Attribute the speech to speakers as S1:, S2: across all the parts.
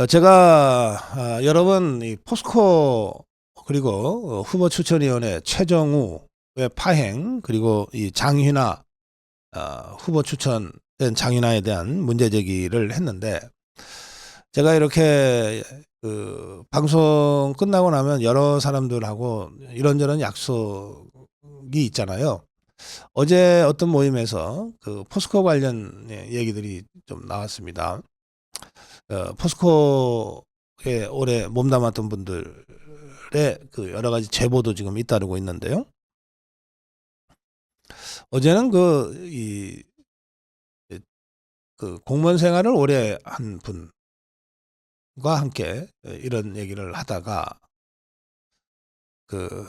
S1: 어, 제가 아, 여러 번이 포스코 그리고 어, 후보 추천위원회 최정우의 파행 그리고 이 장윤아 아, 후보 추천된 장윤아에 대한 문제 제기를 했는데 제가 이렇게 그 방송 끝나고 나면 여러 사람들하고 이런저런 약속이 있잖아요. 어제 어떤 모임에서 그 포스코 관련 예, 얘기들이 좀 나왔습니다. 어, 포스코에 오래 몸담았던 분들의 그 여러 가지 제보도 지금 잇따르고 있는데요. 어제는 그, 이, 그 공무원 생활을 오래 한 분과 함께 이런 얘기를 하다가 그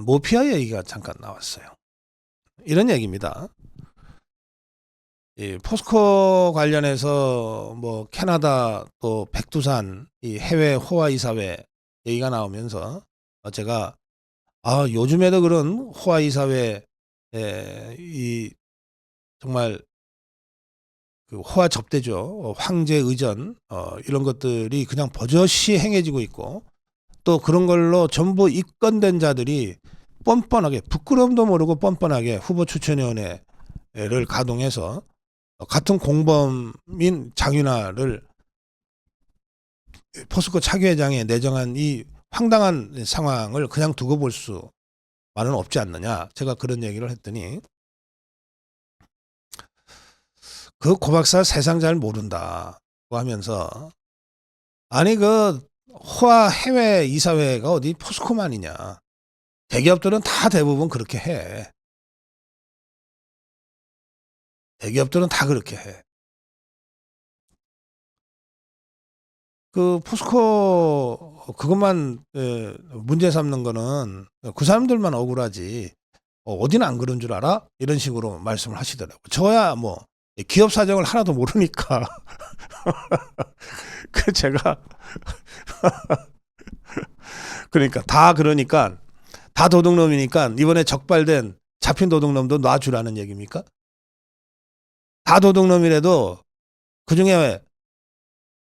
S1: 모피아 얘기가 잠깐 나왔어요. 이런 얘기입니다. 이 포스코 관련해서 뭐 캐나다 또 백두산 이 해외 호화 이 사회 얘기가 나오면서 어, 제가 아 요즘에도 그런 호화 이 사회 이 정말 그 호화 접대죠. 어, 황제 의전 어, 이런 것들이 그냥 버젓이 행해지고 있고 또 그런 걸로 전부 입건된 자들이 뻔뻔하게 부끄러움도 모르고 뻔뻔하게 후보 추천위원회를 가동해서 어, 같은 공범인 장윤아를 포스코 차기 회장에 내정한 이 황당한 상황을 그냥 두고 볼 수만은 없지 않느냐. 제가 그런 얘기를 했더니 그 고박사 세상 잘 모른다 고 하면서 아니 그 호화 해외 이사회가 어디 포스코만이냐. 대기업들은 다 대부분 그렇게 해. 대기업들은 다 그렇게 해. 그 포스코 그것만 에, 문제 삼는 거는 그 사람들만 억울하지 어, 어디는 안 그런 줄 알아? 이런 식으로 말씀을 하시더라고. 저야 뭐 기업 사정을 하나도 모르니까 그 제가 그러니까 다 그러니까 다 도둑놈이니까 이번에 적발된 잡힌 도둑놈도 놔주라는 얘기입니까? 다 도둑놈이라도 그 중에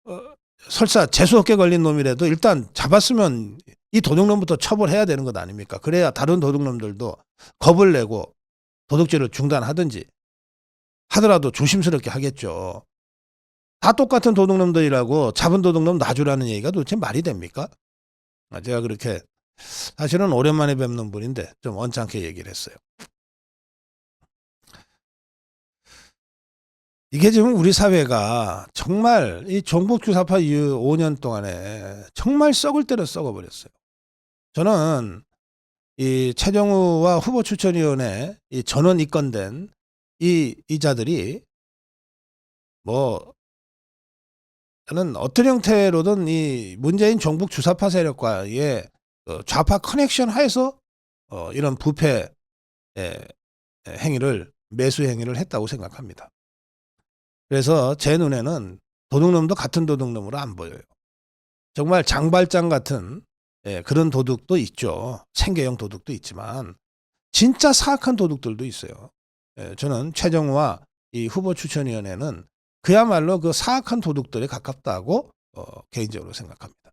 S1: 어, 설사 재수 없게 걸린 놈이라도 일단 잡았으면 이 도둑놈부터 처벌해야 되는 것 아닙니까? 그래야 다른 도둑놈들도 겁을 내고 도둑질을 중단하든지 하더라도 조심스럽게 하겠죠. 다 똑같은 도둑놈들이라고 잡은 도둑놈 놔주라는 얘기가 도대체 말이 됩니까? 아, 제가 그렇게 사실은 오랜만에 뵙는 분인데 좀 언짢게 얘기를 했어요. 이게 지금 우리 사회가 정말 이 종북 주사파 이후 5년 동안에 정말 썩을 대로 썩어버렸어요. 저는 이 최정우와 후보 추천위원회 이 전원 입건된 이 이자들이 뭐 저는 어떤 형태로든 이 문재인 종북 주사파 세력과의 그 좌파 커넥션 하에서 어 이런 부패 행위를 매수 행위를 했다고 생각합니다. 그래서 제 눈에는 도둑놈도 같은 도둑놈으로 안 보여요. 정말 장발장 같은 예, 그런 도둑도 있죠. 생계형 도둑도 있지만 진짜 사악한 도둑들도 있어요. 예, 저는 최정우와 이 후보 추천위원회는 그야말로 그 사악한 도둑들에 가깝다고 어, 개인적으로 생각합니다.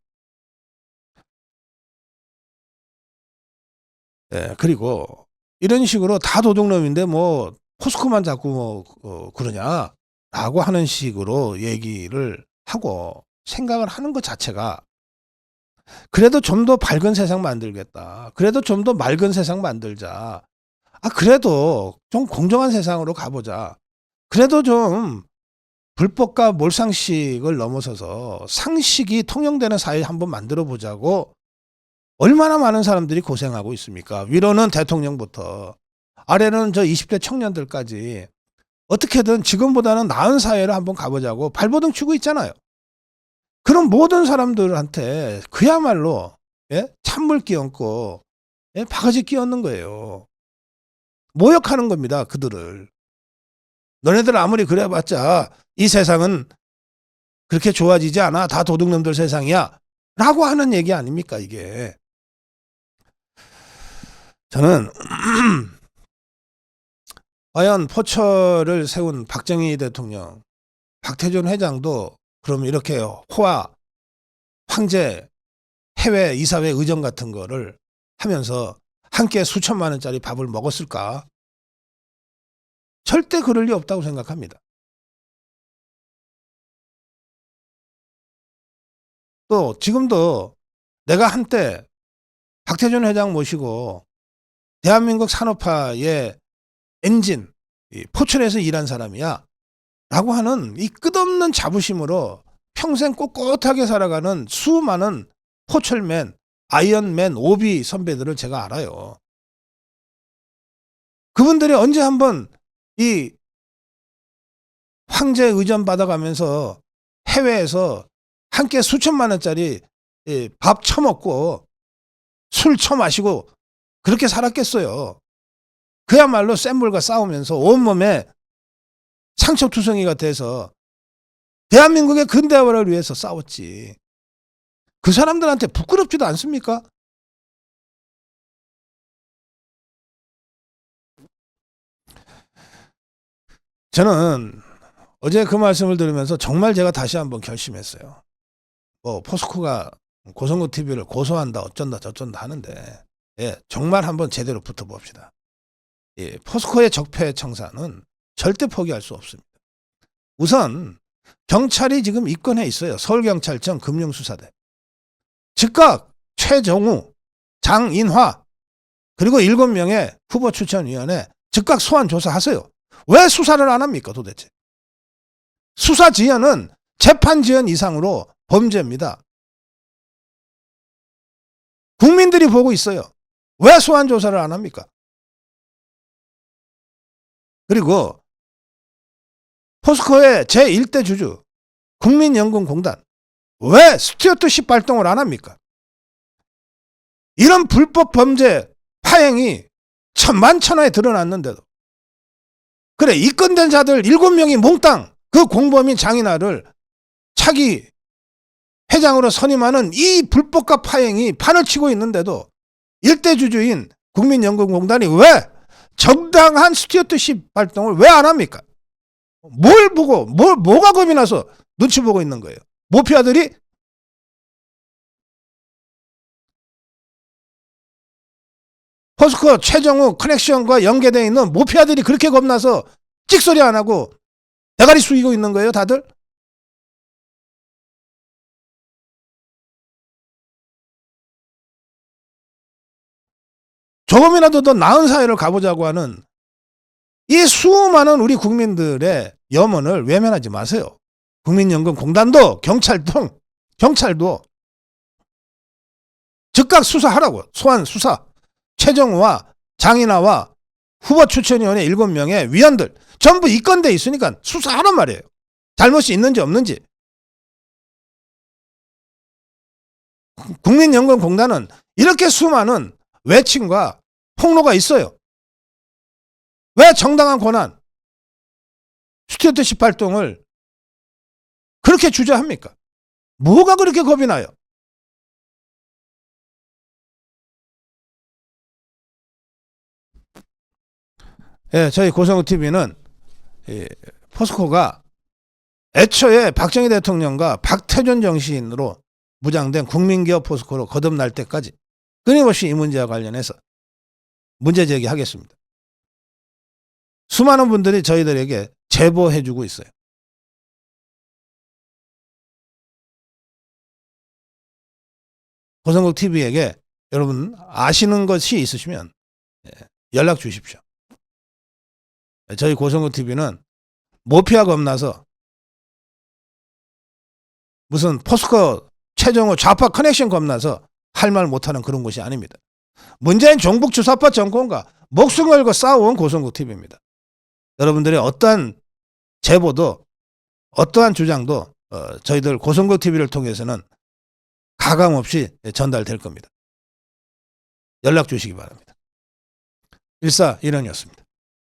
S1: 예, 그리고 이런 식으로 다 도둑놈인데 뭐 포스코만 자꾸 뭐 어, 그러냐 라고 하는 식으로 얘기를 하고 생각을 하는 것 자체가 그래도 좀 더 밝은 세상 만들겠다. 그래도 좀 더 맑은 세상 만들자. 아, 그래도 좀 공정한 세상으로 가보자. 그래도 좀 불법과 몰상식을 넘어서서 상식이 통용되는 사회 한번 만들어 보자고 얼마나 많은 사람들이 고생하고 있습니까? 위로는 대통령부터 아래는 저 20대 청년들까지 어떻게든 지금보다는 나은 사회를 한번 가보자고 발버둥 치고 있잖아요. 그럼 모든 사람들한테 그야말로 예? 찬물 끼얹고 예? 바가지 끼얹는 거예요. 모욕하는 겁니다. 그들을. 너네들 아무리 그래봤자 이 세상은 그렇게 좋아지지 않아. 다 도둑놈들 세상이야. 라고 하는 얘기 아닙니까 이게. 저는 과연 포철을 세운 박정희 대통령, 박태준 회장도 그럼 이렇게 호화 황제 해외 이사회 의전 같은 거를 하면서 함께 수천만 원짜리 밥을 먹었을까? 절대 그럴 리 없다고 생각합니다. 또 지금도 내가 한때 박태준 회장 모시고 대한민국 산업화의 엔진, 이 포천에서 일한 사람이야. 라고 하는 이 끝없는 자부심으로 평생 꼿꼿하게 살아가는 수많은 포철맨, 아이언맨, 오비 선배들을 제가 알아요. 그분들이 언제 한번 이 황제 의전 받아가면서 해외에서 함께 수천만 원짜리 이밥 처먹고 술 처마시고 그렇게 살았겠어요. 그야말로 센 물과 싸우면서 온몸에 상처투성이가 돼서 대한민국의 근대화를 위해서 싸웠지. 그 사람들한테 부끄럽지도 않습니까? 저는 어제 그 말씀을 들으면서 정말 제가 다시 한번 결심했어요. 뭐 포스코가 고성구 TV를 고소한다 어쩐다 저쩐다 하는데 예, 정말 한번 제대로 붙어봅시다. 예, 포스코의 적폐 청사는 절대 포기할 수 없습니다. 우선 경찰이 지금 입건해 있어요. 서울경찰청 금융수사대. 즉각 최정우, 장인화 그리고 일곱 명의 후보 추천위원회 즉각 소환 조사하세요. 왜 수사를 안 합니까 도대체? 수사 지연은 재판 지연 이상으로 범죄입니다. 국민들이 보고 있어요. 왜 소환 조사를 안 합니까? 그리고 포스코의 제1대 주주 국민연금공단 왜 스튜어트십 발동을 안 합니까? 이런 불법 범죄 파행이 천만천하에 드러났는데도 그래 입건된 자들 7명이 몽땅 그 공범인 장인아를 차기 회장으로 선임하는 이 불법과 파행이 판을 치고 있는데도 일대 주주인 국민연금공단이 왜 정당한 스튜어트십 활동을 왜 안 합니까? 뭘 보고 뭘 뭐가 겁이 나서 눈치 보고 있는 거예요. 모피아들이 포스코 최정우 커넥션과 연계되어 있는 모피아들이 그렇게 겁나서 찍소리 안 하고 대가리 숙이고 있는 거예요, 다들? 조금이라도 더 나은 사회를 가보자고 하는 이 수많은 우리 국민들의 염원을 외면하지 마세요. 국민연금공단도 경찰도 경찰도 즉각 수사하라고 소환 수사 최정우와 장인아와 후보 추천위원회 7명의 위원들 전부 입건돼 있으니까 수사하란 말이에요. 잘못이 있는지 없는지. 국민연금공단은 이렇게 수많은 외침과 폭로가 있어요. 왜 정당한 권한 스튜어트십 활동을 그렇게 주저합니까? 뭐가 그렇게 겁이 나요? 예, 저희 고성우 TV는 포스코가 애초에 박정희 대통령과 박태준 정신으로 무장된 국민기업 포스코로 거듭날 때까지 끊임없이 이 문제와 관련해서 문제 제기하겠습니다. 수많은 분들이 저희들에게 제보해 주고 있어요. 고성국 TV에게 여러분 아시는 것이 있으시면 예, 연락 주십시오. 저희 고성국 TV는 모피아 겁나서 무슨 포스코 최정호 좌파 커넥션 겁나서 할 말 못하는 그런 곳이 아닙니다. 문재인 종북 주사파 정권과 목숨 걸고 싸워온 고성국 TV입니다. 여러분들의 어떠한 제보도 어떠한 주장도 어, 저희들 고성국 TV를 통해서는 가감 없이 전달될 겁니다. 연락 주시기 바랍니다. 일사 일원이었습니다.